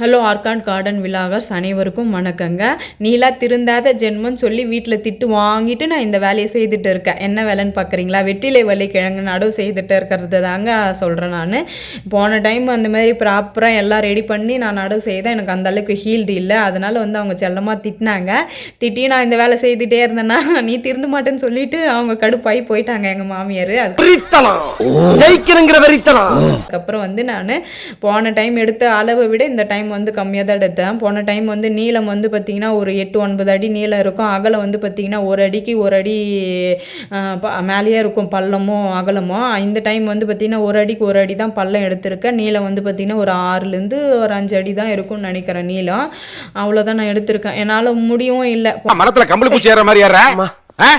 Hello Arcot garden vloggers அனைவருக்கும் வணக்கங்க. நீலா திருந்தாத ஜென்மன்னு சொல்லி வீட்டில் திட்டு வாங்கிட்டு நான் இந்த வேலையை செய்துட்டு இருக்கேன். என்ன வேலைன்னு பார்க்குறீங்களா வெற்றிலை வள்ளி கிழங்கு நடுவு செய்துட்டு இருக்கிறது தாங்க சொல்கிறேன் நான். போன டைம் அந்த மாதிரி ப்ராப்பராக எல்லாம் ரெடி பண்ணி நான் நடுவு செய்தேன். எனக்கு அந்த அளவுக்கு ஹீல்டு இல்லை. அதனால் வந்து அவங்க செல்லமாக திட்டினாங்க. திட்டி நான் இந்த வேலை செய்துட்டே இருந்தேன்னா நீ திருந்து மாட்டேன்னு சொல்லிட்டு அவங்க கடுப்பாகி போயிட்டாங்க எங்கள் மாமியார். அதுக்கப்புறம் வந்து நான் போன டைம் எடுத்த அளவை விட இந்த டைம் வந்து கம்மியாக தான் எடுத்தேன். போன டைம் வந்து நீளம் வந்து பார்த்திங்கன்னா ஒரு எட்டு ஒன்பது அடி நீளம் இருக்கும். அகலம் வந்து பார்த்திங்கன்னா ஒரு அடிக்கு ஒரு அடி மேலேயே இருக்கும் பள்ளமும் அகலமும் இந்த டைம் வந்து பார்த்திங்கன்னா ஒரு அடிக்கு ஒரு அடி தான் பள்ளம் எடுத்திருக்கேன். நீளம் வந்து பார்த்திங்கன்னா ஒரு ஆறுலேருந்து ஒரு அஞ்சு அடி தான் இருக்கும்னு நினைக்கிறேன் நீளம். அவ்வளோதான் நான் எடுத்திருக்கேன். என்னால் முடியவும் இல்லை. மரத்துல கம்பளி பூச்சி ஏற மாதிரி ஏற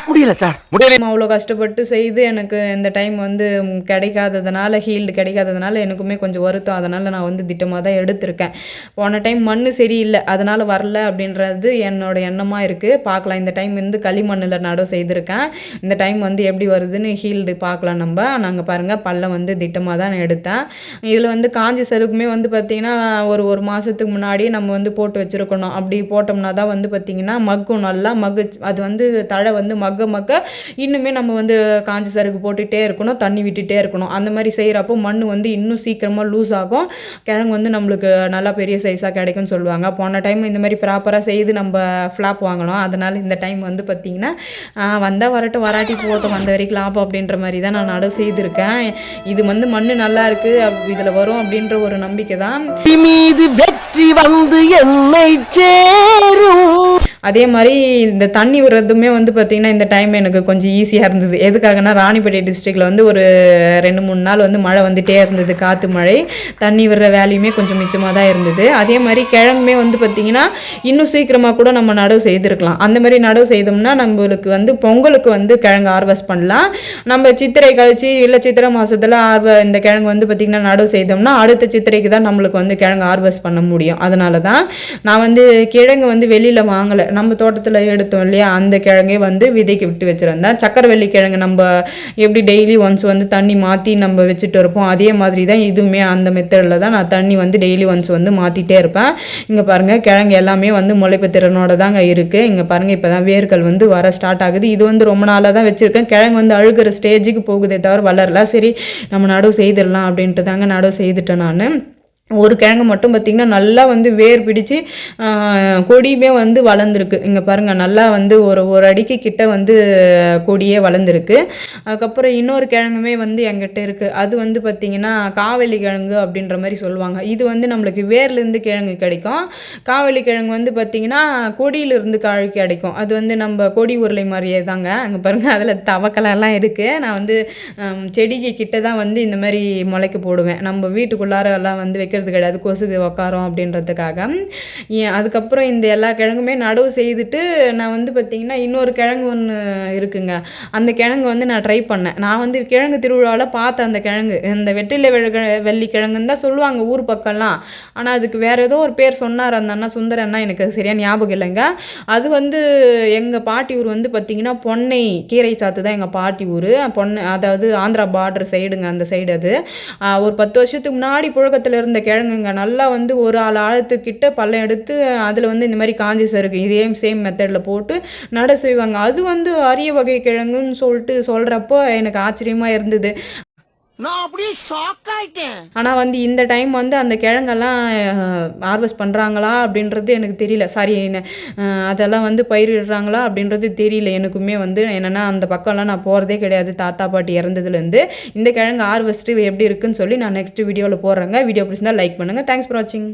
முடியல சார். முடியல. அவ்வளோ கஷ்டப்பட்டு செய்து எனக்கு இந்த டைம் வந்து கிடைக்காததுனால ஹீல்டு கிடைக்காததுனால எனக்குமே கொஞ்சம் வருத்தம். அதனால் நான் வந்து திட்டமாக தான் எடுத்திருக்கேன். போன டைம் மண் சரியில்லை. அதனால் வரல அப்படின்றது என்னோட எண்ணமாக இருக்குது பார்க்கலாம். இந்த டைம் வந்து களிமண்ணில் நடவு செய்திருக்கேன். இந்த டைம் வந்து எப்படி வருதுன்னு ஹீல்டு பார்க்கலாம் நம்ம. நாங்கள் பாருங்கள் பள்ளம் வந்து திட்டமாக தான் நான் எடுத்தேன். இதில் வந்து காஞ்சி சருக்குமே வந்து பார்த்திங்கன்னா ஒரு ஒரு மாதத்துக்கு முன்னாடியே நம்ம வந்து போட்டு வச்சுருக்கணும். அப்படி போட்டோம்னா தான் வந்து பார்த்திங்கன்னா மக்கும் நல்லா மக்கு அது வந்து தழை வந்து மக்க மக்க இன்னுமே நம்ம வந்து காஞ்சி சருகு போட்டுகிட்டே இருக்கணும் தண்ணி விட்டுட்டே இருக்கணும். அந்த மாதிரி செய்கிறப்போ மண் வந்து இன்னும் சீக்கிரமாக லூஸ் ஆகும். கிழங்கு வந்து நம்மளுக்கு நல்லா பெரிய சைஸாக கிடைக்கும்னு சொல்லுவாங்க. போன டைம் இந்த மாதிரி ப்ராப்பராக செய்து நம்ம ஃப்ளாப் வாங்கணும் அதனால் இந்த டைம் வந்து பார்த்திங்கன்னா வந்தால் வரட்டும் வராட்டி போட்டோம் வந்த வரைக்கும் லாபம் அப்படின்ற மாதிரி தான் நான் நடவு செய்திருக்கேன். இது வந்து மண் நல்லா இருக்குது இதில் வரும் அப்படின்ற ஒரு நம்பிக்கை தான். மீது வெற்றி வந்து என்னை சேரும். அதே மாதிரி இந்த தண்ணி விடுறதுமே வந்து பார்த்திங்கன்னா இந்த டைம் எனக்கு கொஞ்சம் ஈஸியாக இருந்தது. எதுக்காகனா ராணிப்பேட்டை டிஸ்ட்ரிக்டில் வந்து ஒரு ரெண்டு மூணு நாள் வந்து மழை வந்துட்டே இருந்தது. காற்று மழை தண்ணி விடுற வேலையுமே கொஞ்சம் மிச்சமாக தான் இருந்தது. அதே மாதிரி கிழங்குமே வந்து பார்த்திங்கன்னா இன்னும் சீக்கிரமாக கூட நம்ம நடவு செய்திருக்கலாம். அந்த மாதிரி நடவு செய்தோம்னா நம்மளுக்கு வந்து பொங்கலுக்கு வந்து கிழங்கு ஹார்வெஸ்ட் பண்ணலாம். நம்ம சித்திரை கழிச்சு இல்லை சித்திரை மாதத்தில் ஆர்வ இந்த கிழங்கு வந்து பார்த்திங்கன்னா நடவு செய்தோம்னா அடுத்த சித்திரைக்கு தான் நம்மளுக்கு வந்து கிழங்கு ஹார்வெஸ்ட் பண்ண முடியும். அதனால தான் நான் வந்து கிழங்கு வந்து வெளியில் வாங்கலை. நம்ம தோட்டத்தில் எடுத்தோம் இல்லையா அந்த கிழங்கே வந்து விதைக்கு விட்டு வச்சுருந்தேன் சக்கரவள்ளி கிழங்கு நம்ம எப்படி டெய்லி ஒன்ஸ் வந்து தண்ணி மாற்றி நம்ம வச்சுட்டு இருப்போம் அதே மாதிரி தான் இதுவுமே அந்த மெத்தடில் தான் நான் தண்ணி வந்து டெய்லி ஒன்ஸ் வந்து மாற்றிட்டே இருப்பேன். இங்கே பாருங்கள் கிழங்கு எல்லாமே வந்து முளைப்பு திறனோட தாங்க இருக்குது இங்கே பாருங்கள் இப்போ தான் வேர்கள் வந்து வர ஸ்டார்ட் ஆகுது. இது வந்து ரொம்ப நாளாக தான் வச்சுருக்கேன். கிழங்கு வந்து அழுகிற ஸ்டேஜுக்கு போகுதே தவிர வளரல. சரி நம்ம நடவு செய்திடலாம் அப்படின்ட்டு தாங்க நடவு செய்துட்டேன் நான். ஒரு கிழங்கு மட்டும் பார்த்திங்கன்னா நல்லா வந்து வேர் பிடிச்சு கொடியுமே வந்து வளர்ந்துருக்கு. இங்கே பாருங்கள் நல்லா வந்து ஒரு ஒரு அடிக்கு கிட்ட வந்து கொடியே வளர்ந்துருக்கு. அதுக்கப்புறம் இன்னொரு கிழங்குமே வந்து எங்கிட்ட இருக்குது அது வந்து பார்த்திங்கன்னா காவலி கிழங்கு அப்படின்ற மாதிரி சொல்லுவாங்க. இது வந்து நம்மளுக்கு வேர்லேருந்து கிழங்கு கிடைக்கும். காவலி கிழங்கு வந்து பார்த்திங்கன்னா கொடியிலிருந்து காய் கிடைக்கும் அது வந்து நம்ம கொடி உருளை மாதிரியே தாங்க. அங்கே பாருங்கள் அதில் தவக்கலெல்லாம் இருக்குது நான் வந்து செடிக்கு கிட்ட தான் வந்து இந்த மாதிரி முளைக்க போடுவேன். நம்ம வீட்டுக்குள்ளார எல்லாம் வந்து வைக்கிறது கிடையாது. கொசு உக்காரம் அப்படின்றதுக்காக. ஏன் அதுக்கப்புறம் இந்த எல்லா கிழங்குமே நடவு செய்துட்டு நான் வந்து பார்த்திங்கன்னா இன்னொரு கிழங்கு ஒன்று இருக்குங்க. அந்த கிழங்கு வந்து நான் ட்ரை பண்ணேன். நான் வந்து கிழங்கு திருவிழாவில் பார்த்தேன் அந்த கிழங்கு இந்த வெற்றிலை வெள்ளி கிழங்குன்னு தான் சொல்லுவாங்க ஊர் பக்கம்லாம். ஆனால் அதுக்கு வேறு ஏதோ ஒரு பேர் சொன்னார் அந்த அண்ணா சுந்தர அண்ணா எனக்கு சரியான ஞாபகம் இல்லைங்க. அது வந்து எங்கள் பாட்டி ஊர் வந்து பார்த்திங்கன்னா பொன்னை கீரை சாத்து தான் எங்கள் பாட்டி ஊர். பொன்னை அதாவது ஆந்திரா பார்டர் சைடுங்க அந்த சைடு அது. ஒரு பத்து வருஷத்துக்கு முன்னாடி புழக்கத்தில் இருந்த கிழங்குங்க. நல்லா வந்து ஒரு ஆள் ஆழத்துக்கிட்ட பள்ளம் எடுத்து அதில் வந்து இந்த மாதிரி காஞ்சி சருக்கு இதே சேம் மெத்தடில் போட்டு நட செய்வாங்க. அது வந்து அரிய வகை கிழங்குன்னு சொல்லிட்டு சொல்கிறப்போ எனக்கு ஆச்சரியமாக இருந்தது. நான் அப்படியே ஷாக் ஆயிட்டேன். ஆனால் வந்து இந்த டைம் வந்து அந்த கிழங்கெல்லாம் ஹார்வெஸ்ட் பண்ணுறாங்களா அப்படின்றது எனக்கு தெரியல. சாரி அதெல்லாம் வந்து பயிரிடுறாங்களா அப்படின்றது தெரியல. எனக்குமே வந்து என்னென்னா அந்த பக்கம்லாம் நான் போகிறதே கிடையாது. தாத்தா பாட்டி இறந்ததுலேருந்து. இந்த கிழங்கு ஹார்வெஸ்ட்டு எப்படி இருக்குன்னு சொல்லி நான் நெக்ஸ்ட் வீடியோவில் போடுறேங்க. வீடியோ பிடிச்சிருந்தா லைக் பண்ணுங்கள் தேங்க்ஸ் ஃபார் வாட்சிங்